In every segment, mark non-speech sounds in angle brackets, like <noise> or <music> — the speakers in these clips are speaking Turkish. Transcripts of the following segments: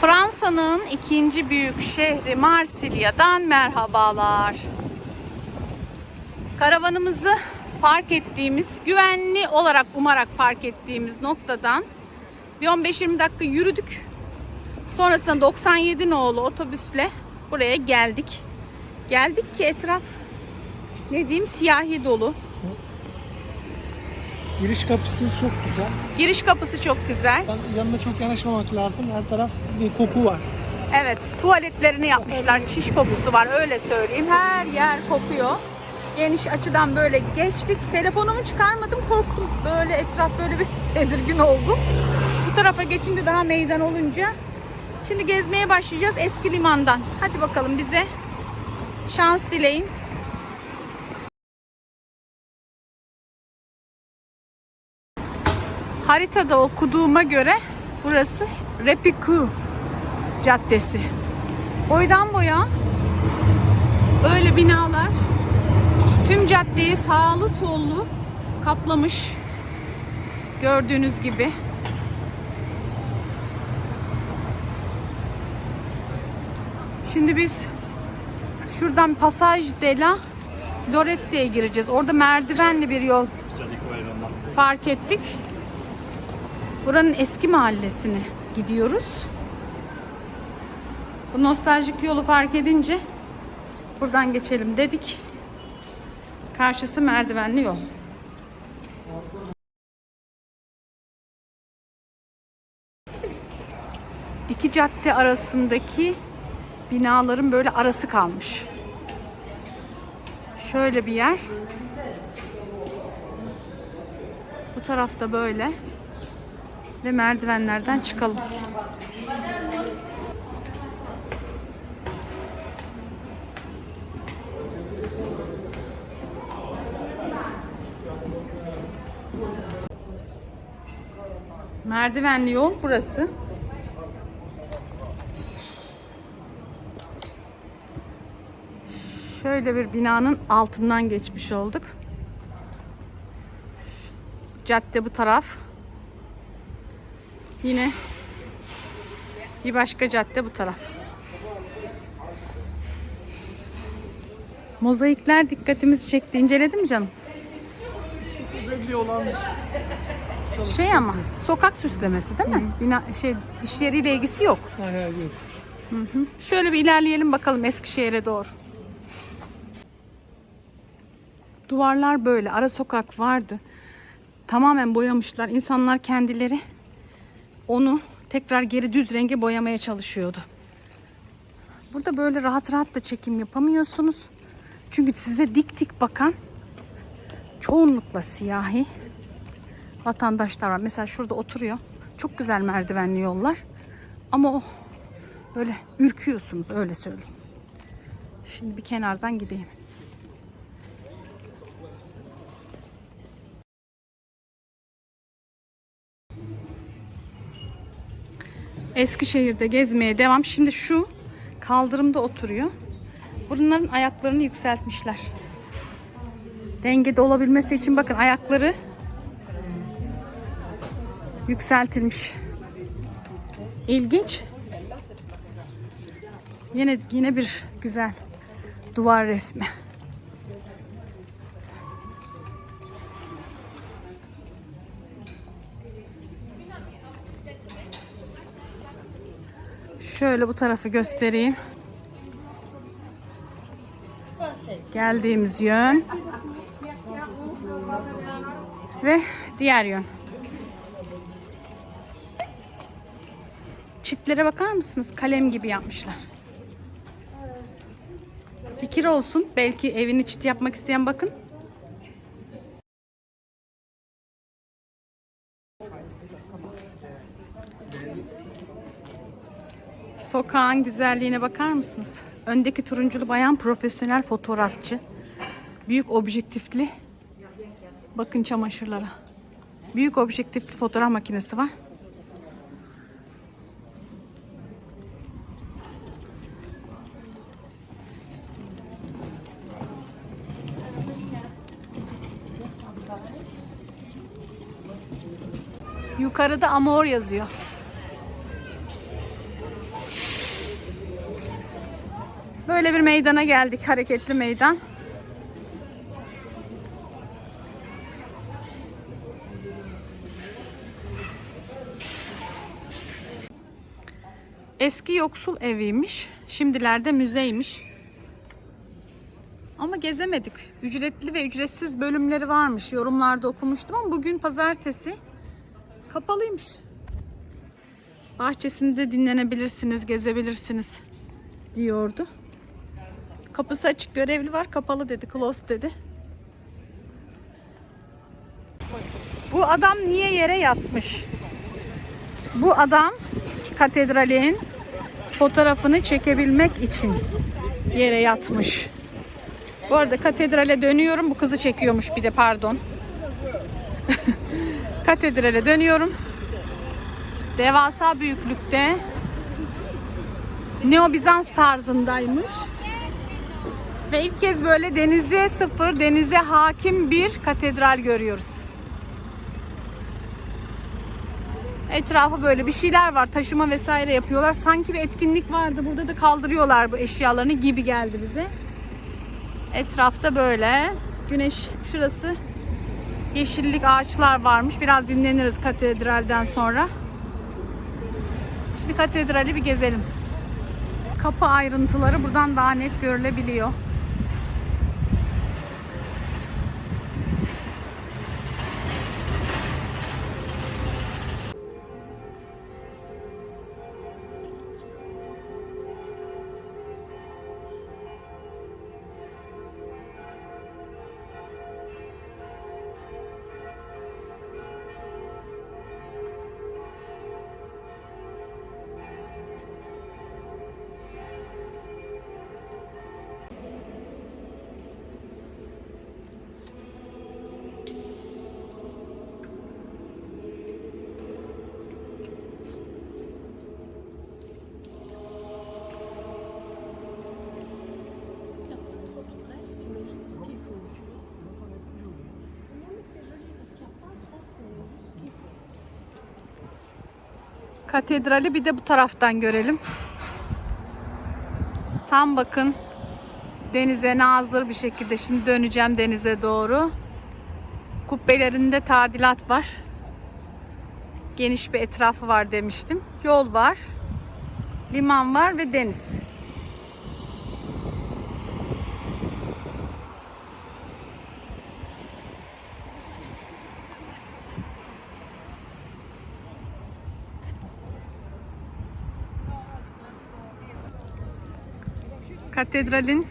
Fransa'nın ikinci büyük şehri Marsilya'dan merhabalar. Karavanımızı park ettiğimiz, güvenli olarak umarak park ettiğimiz noktadan bir 15-20 dakika yürüdük. Sonrasında 97 nolu otobüsle buraya geldik. Geldik ki etraf ne diyeyim siyahi dolu. Giriş kapısı çok güzel. Giriş kapısı çok güzel. Ben yanına çok yanaşmamak lazım. Her taraf bir koku var. Evet, tuvaletlerini yapmışlar. Çiş kokusu var öyle söyleyeyim. Her yer kokuyor. Geniş açıdan böyle geçtik. Telefonumu çıkarmadım korktum. Böyle etraf böyle bir <laughs> tedirgin oldum. Bu tarafa geçince daha meydan olunca. Şimdi gezmeye başlayacağız eski limandan. Hadi bakalım bize şans dileyin. Haritada okuduğuma göre burası Repiku Caddesi. Boydan boya böyle binalar tüm caddeyi sağlı sollu kaplamış. Gördüğünüz gibi. Şimdi biz şuradan Passage de la gireceğiz. Orada merdivenli bir yol fark ettik. Buranın eski mahallesine gidiyoruz. Bu nostaljik yolu fark edince buradan geçelim dedik. Karşısı merdivenli yol. İki cadde arasındaki binaların böyle arası kalmış. Şöyle bir yer. Bu tarafta böyle. Ve merdivenlerden çıkalım. Merdivenli yol burası. Şöyle bir binanın altından geçmiş olduk. Cadde bu taraf. Yine bir başka cadde bu taraf. Mozaikler dikkatimizi çekti. İnceledin mi canım? Çok bir olanmış. Şey ama sokak süslemesi değil mi? Bina şey iş yeriyle ilgisi yok. Hayır yok. Şöyle bir ilerleyelim bakalım Eskişehir'e doğru. Duvarlar böyle. Ara sokak vardı. Tamamen boyamışlar. İnsanlar kendileri onu tekrar geri düz renge boyamaya çalışıyordu. Burada böyle rahat rahat da çekim yapamıyorsunuz. Çünkü size dik dik bakan çoğunlukla siyahi vatandaşlar var. Mesela şurada oturuyor. Çok güzel merdivenli yollar. Ama o böyle ürküyorsunuz öyle söyleyeyim. Şimdi bir kenardan gideyim. Eskişehir'de gezmeye devam. Şimdi şu kaldırımda oturuyor. Bunların ayaklarını yükseltmişler. Dengede olabilmesi için bakın ayakları yükseltilmiş. İlginç. Yine yine bir güzel duvar resmi. Şöyle bu tarafı göstereyim. Geldiğimiz yön. Ve diğer yön. Çitlere bakar mısınız? Kalem gibi yapmışlar. Fikir olsun. Belki evini çit yapmak isteyen bakın. Sokağın güzelliğine bakar mısınız? Öndeki turunculu bayan profesyonel fotoğrafçı. Büyük objektifli. Bakın çamaşırlara. Büyük objektifli fotoğraf makinesi var. Yukarıda Amor yazıyor. Böyle bir meydana geldik. Hareketli meydan. Eski yoksul eviymiş. Şimdilerde müzeymiş. Ama gezemedik. Ücretli ve ücretsiz bölümleri varmış. Yorumlarda okumuştum ama bugün pazartesi kapalıymış. Bahçesinde dinlenebilirsiniz, gezebilirsiniz diyordu. Kapısı açık görevli var, kapalı dedi, close dedi. Bu adam niye yere yatmış? Bu adam katedralin fotoğrafını çekebilmek için yere yatmış. Bu arada katedrale dönüyorum. Bu kızı çekiyormuş bir de pardon. <laughs> katedrale dönüyorum. Devasa büyüklükte. Neo Bizans tarzındaymış. Ve ilk kez böyle denize sıfır, denize hakim bir katedral görüyoruz. Etrafı böyle bir şeyler var. Taşıma vesaire yapıyorlar. Sanki bir etkinlik vardı. Burada da kaldırıyorlar bu eşyalarını gibi geldi bize. Etrafta böyle. Güneş şurası. Yeşillik ağaçlar varmış. Biraz dinleniriz katedralden sonra. Şimdi katedrali bir gezelim. Kapı ayrıntıları buradan daha net görülebiliyor. Katedrali bir de bu taraftan görelim. Tam bakın denize nazır bir şekilde şimdi döneceğim denize doğru. Kubbelerinde tadilat var. Geniş bir etrafı var demiştim. Yol var. Liman var ve deniz. Katedralin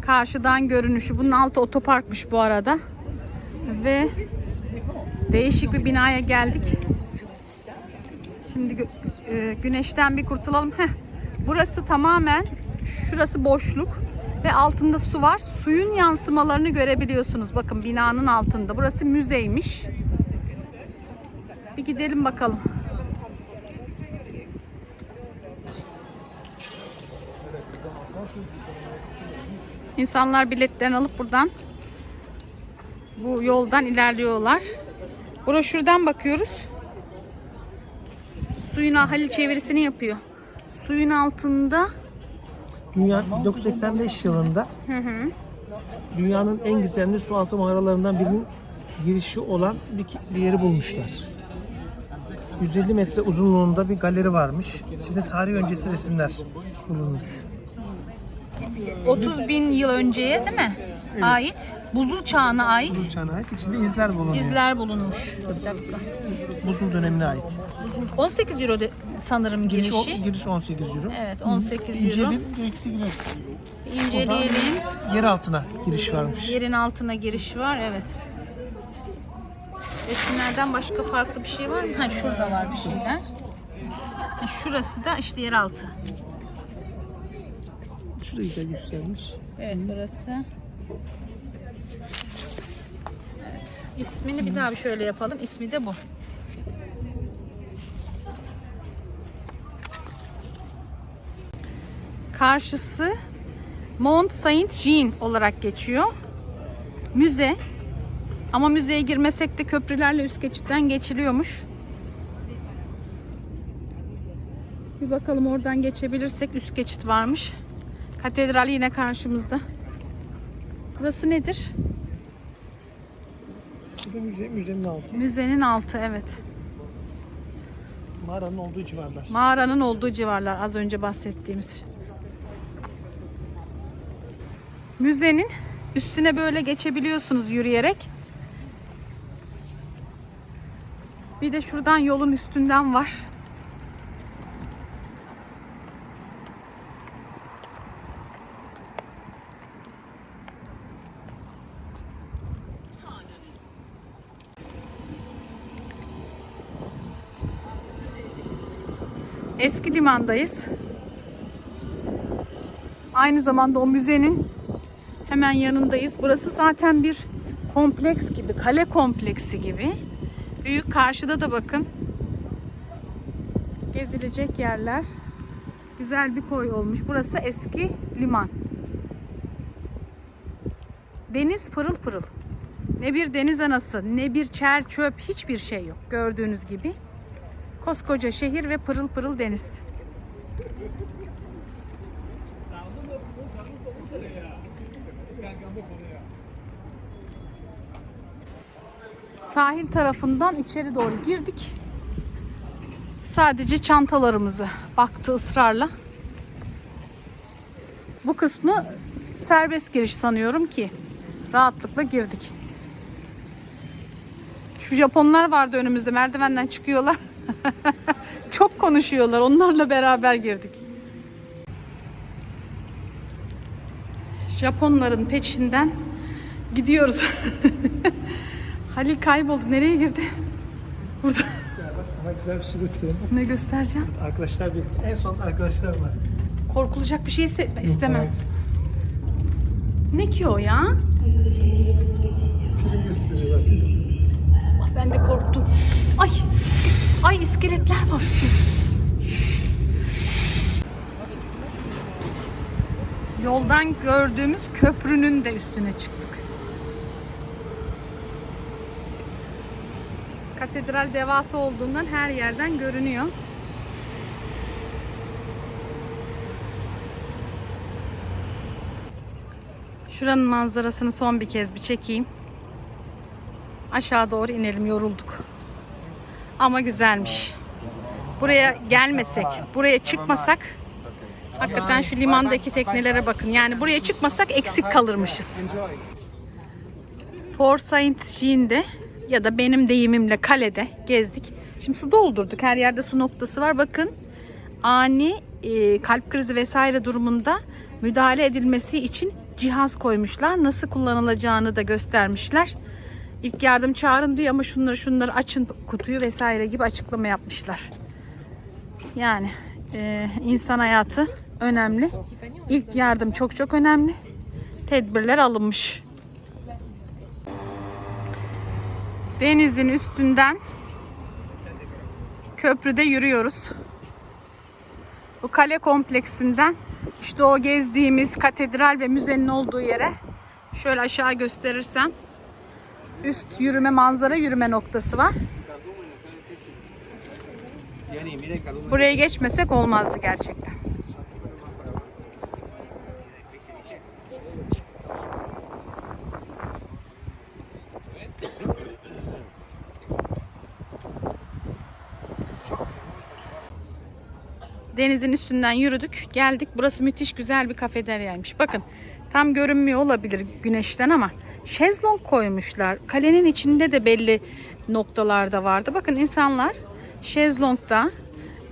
karşıdan görünüşü. Bunun altı otoparkmış bu arada. Ve değişik bir binaya geldik. Şimdi e, güneşten bir kurtulalım. Heh. Burası tamamen şurası boşluk ve altında su var. Suyun yansımalarını görebiliyorsunuz. Bakın binanın altında. Burası müzeymiş. Bir gidelim bakalım. İnsanlar biletlerini alıp buradan bu yoldan ilerliyorlar. Broşürden bakıyoruz. Suyun Halil çevirisini yapıyor. Suyun altında Dünya 1985 yılında dünyanın en gizemli su altı mağaralarından birinin girişi olan bir, bir yeri bulmuşlar. 150 metre uzunluğunda bir galeri varmış. İçinde tarih öncesi resimler bulunmuş. 30 bin yıl önceye değil mi? Ait. Buzul çağına ait Uçağına ait içinde izler bulunuyor. izler bulunmuş. Bir dakika. Buzul dönemine ait. Buzul 18 euro de, sanırım Giriş, o- girişi. giriş 18 euro. Evet 18 euro. İncelim, eksi gireriz. İnceleyelim. Yer altına giriş varmış. Yerin altına giriş var evet. Resimlerden başka farklı bir şey var mı? Ha şurada var bir şeyler. Ha, şurası da işte yeraltı. Şurayı da göstermiş. Evet burası. Evet. İsmini bir daha bir şöyle yapalım. İsmi de bu. Karşısı Mont Saint Jean olarak geçiyor. Müze. Ama müzeye girmesek de köprülerle üst geçitten geçiliyormuş. Bir bakalım oradan geçebilirsek üst geçit varmış. Katedral yine karşımızda. Burası nedir? Bu da müze, müzenin altı. Müzenin altı evet. Mağaranın olduğu civarlar. Mağaranın olduğu civarlar az önce bahsettiğimiz. Müzenin üstüne böyle geçebiliyorsunuz yürüyerek. Bir de şuradan yolun üstünden var. Eski limandayız. Aynı zamanda o müzenin hemen yanındayız. Burası zaten bir kompleks gibi, kale kompleksi gibi. Büyük karşıda da bakın. Gezilecek yerler. Güzel bir koy olmuş. Burası eski liman. Deniz pırıl pırıl. Ne bir deniz anası, ne bir çer çöp, hiçbir şey yok. Gördüğünüz gibi. Koskoca şehir ve pırıl pırıl deniz. Sahil tarafından içeri doğru girdik. Sadece çantalarımızı baktı ısrarla. Bu kısmı serbest giriş sanıyorum ki rahatlıkla girdik. Şu Japonlar vardı önümüzde merdivenden çıkıyorlar. <laughs> Çok konuşuyorlar. Onlarla beraber girdik. Japonların peşinden gidiyoruz. <laughs> Halil kayboldu. Nereye girdi? Burada. Ya bak sana güzel bir şey göstereyim. Ne göstereceğim? Arkadaşlar bir en son arkadaşlar var. Korkulacak bir şey iste- istemem. Ne ki o ya? Film gösteriyorlar film. Ben de korktum. Ay! Ay iskeletler var. Yoldan gördüğümüz köprünün de üstüne çıktık. Katedral devasa olduğundan her yerden görünüyor. Şuranın manzarasını son bir kez bir çekeyim. Aşağı doğru inelim yorulduk. Ama güzelmiş. Buraya gelmesek, buraya çıkmasak hakikaten şu limandaki teknelere bakın. Yani buraya çıkmasak eksik kalırmışız. Fort Saint Jean'de ya da benim deyimimle kalede gezdik. Şimdi su doldurduk. Her yerde su noktası var. Bakın ani e, kalp krizi vesaire durumunda müdahale edilmesi için cihaz koymuşlar. Nasıl kullanılacağını da göstermişler. İlk yardım çağırın diyor ama şunları şunları açın kutuyu vesaire gibi açıklama yapmışlar. Yani e, insan hayatı önemli. İlk yardım çok çok önemli. Tedbirler alınmış. Denizin üstünden köprüde yürüyoruz. Bu kale kompleksinden işte o gezdiğimiz katedral ve müzenin olduğu yere şöyle aşağı gösterirsem üst yürüme manzara yürüme noktası var. Buraya geçmesek olmazdı gerçekten. Denizin üstünden yürüdük, geldik. Burası müthiş güzel bir kafeteryaymış. Bakın, tam görünmüyor olabilir güneşten ama şezlong koymuşlar. Kalenin içinde de belli noktalarda vardı. Bakın insanlar şezlongda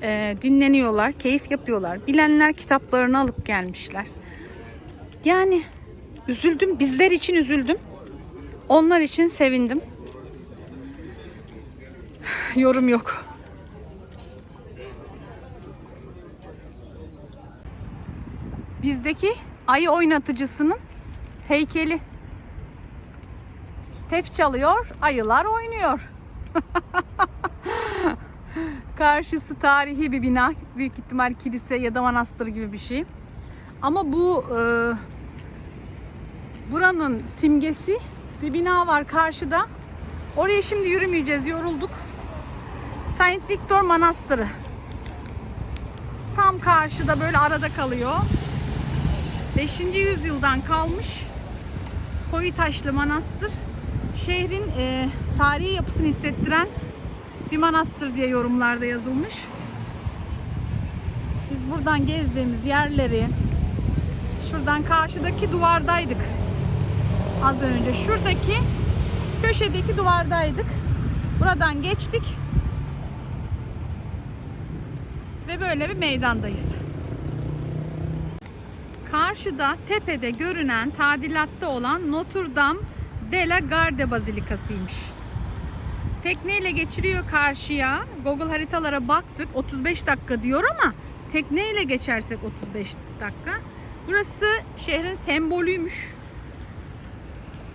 e, dinleniyorlar, keyif yapıyorlar. Bilenler kitaplarını alıp gelmişler. Yani üzüldüm, bizler için üzüldüm. Onlar için sevindim. <sighs> Yorum yok. Bizdeki ayı oynatıcısının heykeli. Tef çalıyor, ayılar oynuyor. <laughs> Karşısı tarihi bir bina. Büyük ihtimal kilise ya da manastır gibi bir şey. Ama bu e, buranın simgesi bir bina var karşıda. Oraya şimdi yürümeyeceğiz, yorulduk. Saint Victor Manastırı. Tam karşıda böyle arada kalıyor. 5. yüzyıldan kalmış koyu taşlı manastır. Şehrin e, tarihi yapısını hissettiren bir manastır diye yorumlarda yazılmış. Biz buradan gezdiğimiz yerleri şuradan karşıdaki duvardaydık. Az önce şuradaki köşedeki duvardaydık. Buradan geçtik. Ve böyle bir meydandayız. Karşıda tepede görünen tadilatta olan Notre Dame de la Garde Bazilikası'ymış. Tekneyle geçiriyor karşıya. Google haritalara baktık. 35 dakika diyor ama tekneyle geçersek 35 dakika. Burası şehrin sembolüymüş.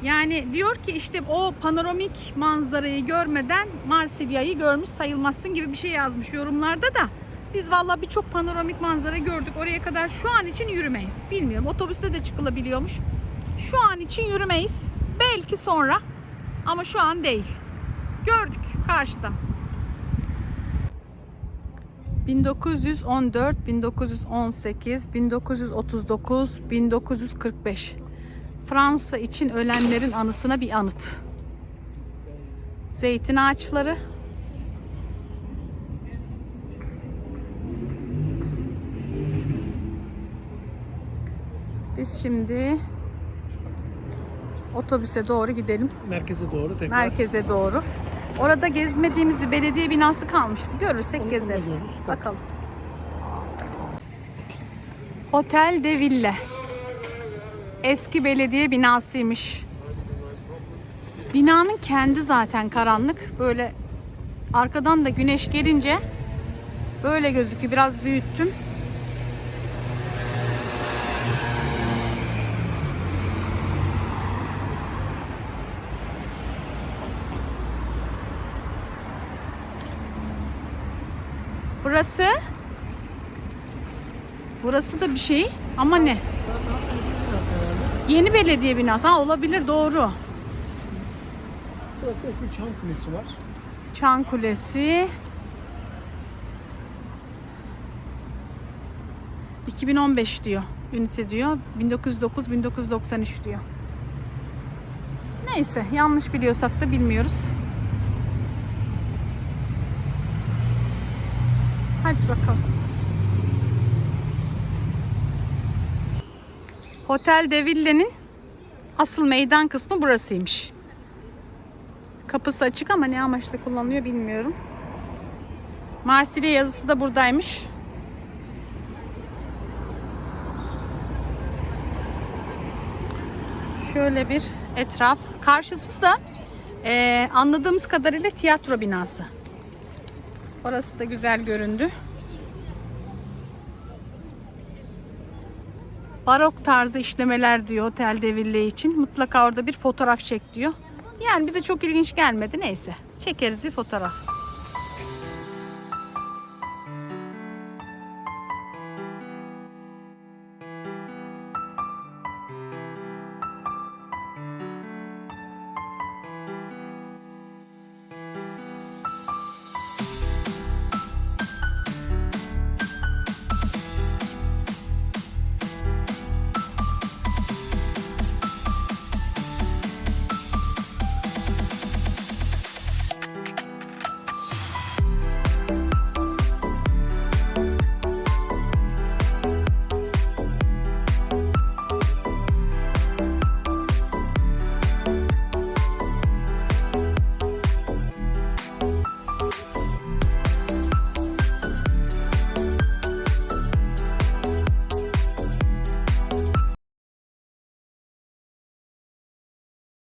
Yani diyor ki işte o panoramik manzarayı görmeden Marsilya'yı görmüş sayılmazsın gibi bir şey yazmış yorumlarda da. Biz valla birçok panoramik manzara gördük. Oraya kadar şu an için yürümeyiz. Bilmiyorum. Otobüste de çıkılabiliyormuş. Şu an için yürümeyiz. Belki sonra. Ama şu an değil. Gördük karşıdan. 1914, 1918, 1939, 1945. Fransa için ölenlerin anısına bir anıt. Zeytin ağaçları. Biz şimdi otobüse doğru gidelim. Merkeze doğru tekrar. Merkeze doğru. Orada gezmediğimiz bir belediye binası kalmıştı. Görürsek gezeriz. görürüz. Bakalım. Hotel de Ville. Eski belediye binasıymış. Binanın kendi zaten karanlık. Böyle arkadan da güneş gelince böyle gözüküyor. Biraz büyüttüm. Burası Burası da bir şey ama ne? Yeni belediye binası. Ha olabilir doğru. Burası eski Çan Kulesi var. Çan Kulesi. 2015 diyor. Ünite diyor. 1909-1993 diyor. Neyse yanlış biliyorsak da bilmiyoruz. Hadi bakalım. Hotel de Ville'nin asıl meydan kısmı burasıymış. Kapısı açık ama ne amaçla kullanılıyor bilmiyorum. Marsilya yazısı da buradaymış. Şöyle bir etraf. Karşısı da eee, anladığımız kadarıyla tiyatro binası. Orası da güzel göründü. Barok tarzı işlemeler diyor Otel de Ville için. Mutlaka orada bir fotoğraf çek diyor. Yani bize çok ilginç gelmedi neyse. Çekeriz bir fotoğraf.